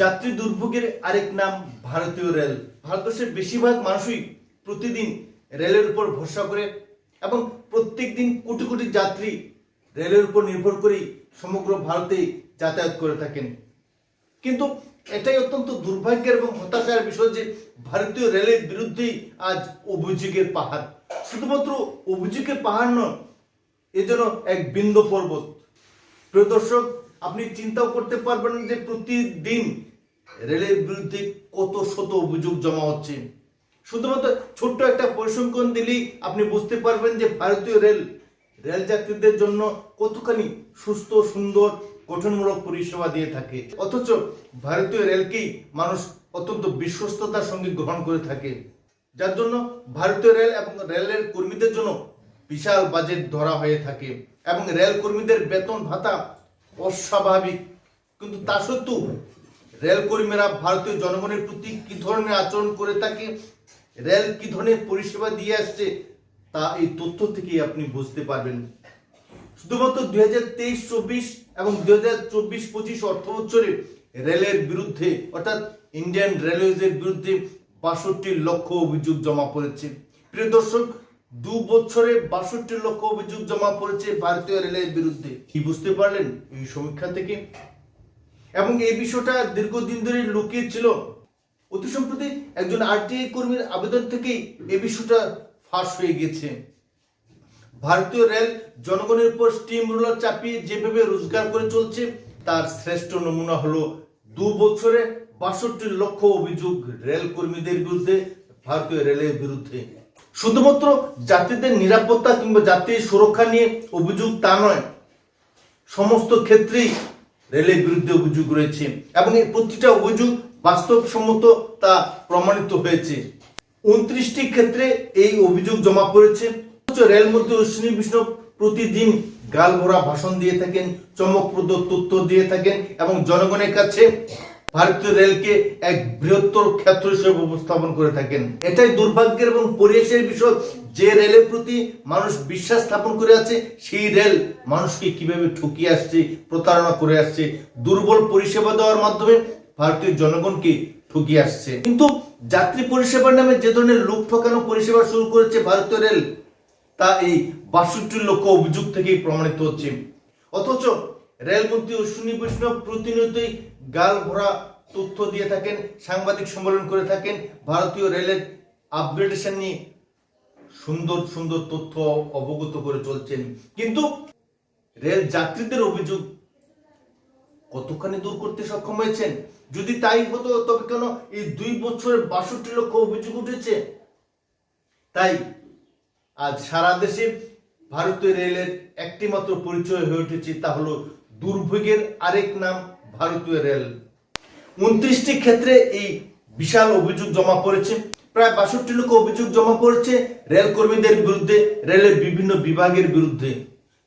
যাত্রী দুর্ভোগের আরেক নাম ভারতীয় রেল। ভারতবর্ষের বেশিরভাগ মানুষই প্রতিদিন রেলের উপর ভরসা করে এবং প্রত্যেক দিন কোটি কোটি যাত্রী রেলের উপর নির্ভর করেই সমগ্র ভারতে যাতায়াত করে থাকেন। কিন্তু এটাই অত্যন্ত দুর্ভাগ্যের এবং হতাশার বিষয় যে ভারতীয় রেলের বিরুদ্ধেই আজ অভিযোগের পাহাড়। শুধুমাত্র অভিযোগের পাহাড় নয়, এ যেন এক বিন্দু পর্বত। প্রিয় দর্শক আপনি চিন্তাও করতে পারবেন যে প্রতিদিন রেলের বিরুদ্ধে কত শত অভিযোগ জমা হচ্ছে। শুধুমাত্র ছোট্ট একটা পরিসংখ্যান দিলেই আপনি বুঝতে পারবেন যে ভারতীয় রেল রেল যাত্রীদের জন্য কতখানি সুস্থ, সুন্দর, গঠনমূলক পরিষেবা দিয়ে থাকে। অথচ ভারতীয় রেলকেই মানুষ অত্যন্ত বিশ্বস্ততার সঙ্গে গ্রহণ করে থাকে। যার জন্য ভারতীয় রেল এবং রেলের কর্মীদের জন্য বিশাল বাজেট ধরা হয়ে থাকে এবং রেল কর্মীদের বেতন ভাতা অস্বাভাবিক। কিন্তু তা সত্ত্বেও রেল কর্মীরা ভারতীয় জনগণের প্রতি কি ধরনের আচরণ করে থাকে রেল কি ধরনের পরিষেবা দিয়ে আসছে, তা এই তথ্য থেকেই আপনি বুঝতে পারবেন। শুধুমাত্র দুই হাজার তেইশ, চব্বিশ এবং দুই হাজার চব্বিশ, পঁচিশ অর্থ বছরে রেলের বিরুদ্ধে, অর্থাৎ ইন্ডিয়ান রেলওয়েজের বিরুদ্ধে বাষট্টি লক্ষ অভিযোগ জমা পড়েছে। প্রিয় দর্শক দু বছরে বাষট্টি লক্ষ অভিযোগ জমা পড়েছে ভারতীয় রেলের বিরুদ্ধে। কি বুঝতে পারলেন এই সমীক্ষা থেকে? এবং এই বিষয়টা দীর্ঘদিন ধরে লুকিয়ে ছিল অতি সম্প্রতি একজন আরটিআই কর্মীর আবেদন থেকেই এই বিষয়টা ফাঁস হয়ে গেছে। ভারতীয় রেল জনগণের উপর স্টিম রোলার চাপিয়ে যেভাবে রোজগার করে চলছে, তার শ্রেষ্ঠ নমুনা হলো দু বছরে বাষট্টি লক্ষ অভিযোগ রেল কর্মীদের বিরুদ্ধে, ভারতীয় রেলের বিরুদ্ধে। শুধুমাত্র যাত্রীদের নিরাপত্তা কিংবা যাত্রীর সুরক্ষা নিয়ে অভিযোগ তা নয়, সমস্ত ক্ষেত্রেই রেলের বিরুদ্ধে অভিযোগ রয়েছে এবং এই প্রতিটা অভিযোগ বাস্তবসম্মত তা প্রমাণিত হয়েছে। উনত্রিশটি ক্ষেত্রে এই অভিযোগ জমা পড়েছে। রেলমন্ত্রী অশ্বিনী বৈষ্ণব প্রতিদিন গাল ভরা ভাষণ দিয়ে থাকেন, চমকপ্রদ তথ্য দিয়ে থাকেন এবং জনগণের কাছে ভারতীয় রেলকে এক বৃহত্তর ক্ষেত্র হিসেবে উপস্থাপন করে থাকেন। এটাই দুর্ভাগ্যের এবং পরিবেশের বিষয়। যে রেলের প্রতি মানুষ বিশ্বাস স্থাপন করে আছে, সেই রেল মানুষকে কীভাবে ঠকিয়ে আসছে, প্রতারণা করে আসছে, দুর্বল পরিষেবা দেওয়ার মাধ্যমে ভারতীয় জনগণকে ঠকিয়ে আসছে। কিন্তু যাত্রী পরিষেবার নামে যে ধরনের লোক ঠকানো পরিষেবা শুরু করেছে ভারতীয় রেল, তা এই বাষট্টি লক্ষ অভিযোগ থেকেই প্রমাণিত হচ্ছে। অথচ রেলমন্ত্রী অশ্বিনী বৈষ্ণব প্রতিনিয়তই গাল ভরা তথ্য দিয়ে থাকেন, সাংবাদিক সম্মেলন করে থাকেন, ভারতীয় রেলের আপগ্রেডেশন নিয়ে সুন্দর সুন্দর তথ্য অবগত করে চলছেন। কিন্তু রেল যাত্রীদের অভিযোগ কতখানি দূর করতে সক্ষম হয়েছেন? যদি তাই হতো, তবে কেন এই দুই বছরে বাষট্টি লক্ষ অভিযোগ উঠেছে? তাই আজ সারা দেশে ভারতীয় রেলের একটি মাত্র পরিচয় হয়ে উঠেছে, তা হলো দুর্ভোগের আরেক নাম ভারতীয় রেল উনত্রিশটি ক্ষেত্রে এই বিশাল অভিযোগ জমা পড়েছে। প্রায় বাষট্টি লক্ষ অভিযোগ জমা পড়েছে রেল কর্মীদের বিরুদ্ধে, রেলের বিভিন্ন বিভাগের বিরুদ্ধে।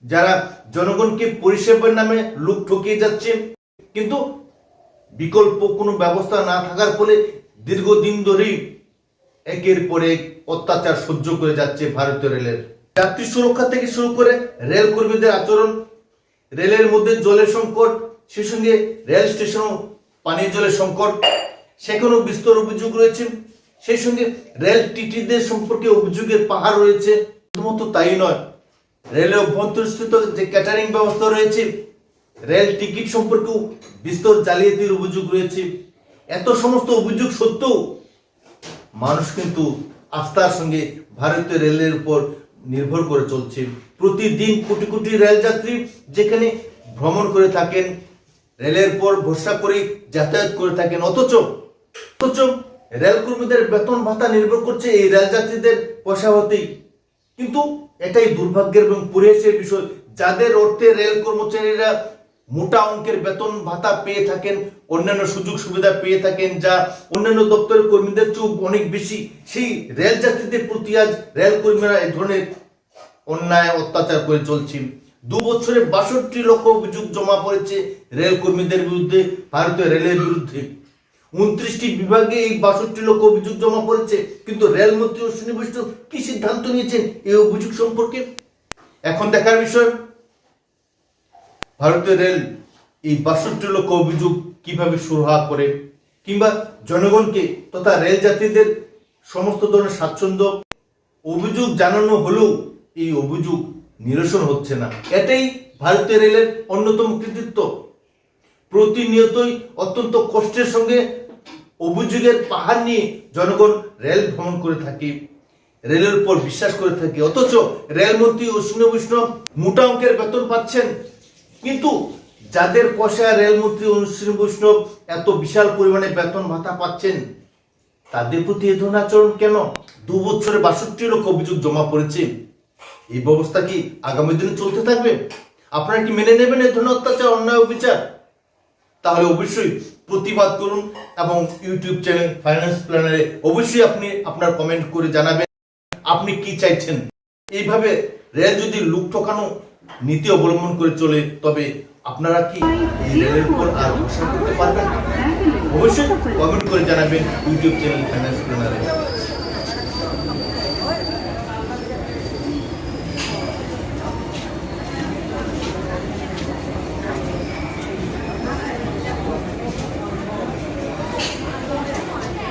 যারা জনগণকে পরিষেবার নামে লুক ঠকিয়ে যাচ্ছে, কিন্তু বিকল্প কোনো ব্যবস্থা না থাকার ফলে দীর্ঘদিন ধরেই একের পর এক অত্যাচার সহ্য করে যাচ্ছে ভারতীয় রেলের। যাত্রী সুরক্ষা থেকে শুরু করে রেল কর্মীদের আচরণ, রেলের মধ্যে জলের সংকট সে সঙ্গে রেল স্টেশনও পানীয় জলের সংকট, সেখানেও বিস্তর অভিযোগ রয়েছে। সেই সঙ্গে রেল টিটিদের সম্পর্কে অভিযোগের পাহাড় রয়েছে। শুধুমাত্র তাই নয়, রেলে অভ্যন্তরস্থিত যে ক্যাটারিং ব্যবস্থা রয়েছে, রেল টিকিট সম্পর্কেও বিস্তর জালিয়াতির অভিযোগ রয়েছে। এত সমস্ত অভিযোগ সত্ত্বেও মানুষ কিন্তু আস্থার সঙ্গে ভারতীয় রেলের উপর নির্ভর করে চলছে। প্রতিদিন কোটি কোটি রেল যাত্রী যেখানে ভ্রমণ করে থাকেন রেলের উপর ভরসা করে, যাতায়াত করে থাকেন। অথচ অথচ রেল কর্মীদের বেতন ভাতা নির্ভর করছে এই রেল যাত্রীদের পয়সা হতেই কিন্তু এটাই দুর্ভাগ্যের এবং পরিহাসের বিষয়। যাদের অর্থে রেল কর্মচারীরা মোটা অঙ্কের বেতন ভাতা পেয়ে থাকেন, অন্যান্য সুযোগ সুবিধা পেয়ে থাকেন, যা অন্যান্য দপ্তরের কর্মীদের চেয়েও অনেক বেশি, সেই রেল যাত্রীদের প্রতি আজ রেল কর্মীরা এই ধরনের অন্যায় অত্যাচার করে চলছে। দু বছরে বাষট্টি লক্ষ অভিযোগ জমা পড়েছে রেল কর্মীদের বিরুদ্ধে, ভারতীয় রেলের বিরুদ্ধে। উনত্রিশটি বিভাগে এই বাষট্টি লক্ষ অভিযোগ জমা পড়েছে, কিন্তু রেল মন্ত্রী অশ্বিনী বৈষ্ণব কি সিদ্ধান্ত নিয়েছেন এই অভিযোগ সম্পর্কে? এখন দেখার বিষয়, ভারতীয় রেল এই বাষট্টি লক্ষ অভিযোগ কীভাবে সুরাহা করে, কিংবা জনগণকে তথা রেল যাত্রীদের সমস্ত ধরনের স্বাচ্ছন্দ্য, অভিযোগ জানানো হলেও এই অভিযোগ নিরসন হচ্ছে না। এটাই ভারতীয় রেলের অন্যতম কৃতিত্ব। প্রতিনিয়তই অত্যন্ত কষ্টের সঙ্গে অভিযোগের পাহাড় নিয়ে জনগণ রেল ভ্রমণ করে থাকে, রেলের উপর বিশ্বাস করে থাকে। অথচ রেলমন্ত্রী অশ্বিনী বৈষ্ণব মোটা অঙ্কের বেতন পাচ্ছেন। কিন্তু যাদের পয়সা রেলমন্ত্রী অশ্বিনী বৈষ্ণব এত বিশাল পরিমাণে বেতন ভাতা পাচ্ছেন, তাদের প্রতি এ ধরনের আচরণ কেন? দু বছরে বাষট্টি লক্ষ অভিযোগ জমা পড়েছে। এই ব্যবস্থা কি আগামী দিনে চলতে থাকবে? আপনারা কি মেনে নেবেন এই ধরনের অত্যাচার, অন্যায়, অবিচার? তাহলে অবশ্যই প্রতিবাদ করুন এবং ইউটিউব চ্যানেল ফাইন্যান্স প্ল্যানারে অবশ্যই আপনি আপনার কমেন্ট করে জানাবেন, আপনি কি চাইছেন? এইভাবে রেল যদি লুক ঠকানো নীতি অবলম্বন করে চলে, তবে আপনারা কি এই রেলের উপর আর ভরসা করতে পারবেন? অবশ্যই কমেন্ট করে জানাবেন ইউটিউব চ্যানেল ফাইন্যান্স প্ল্যানারে।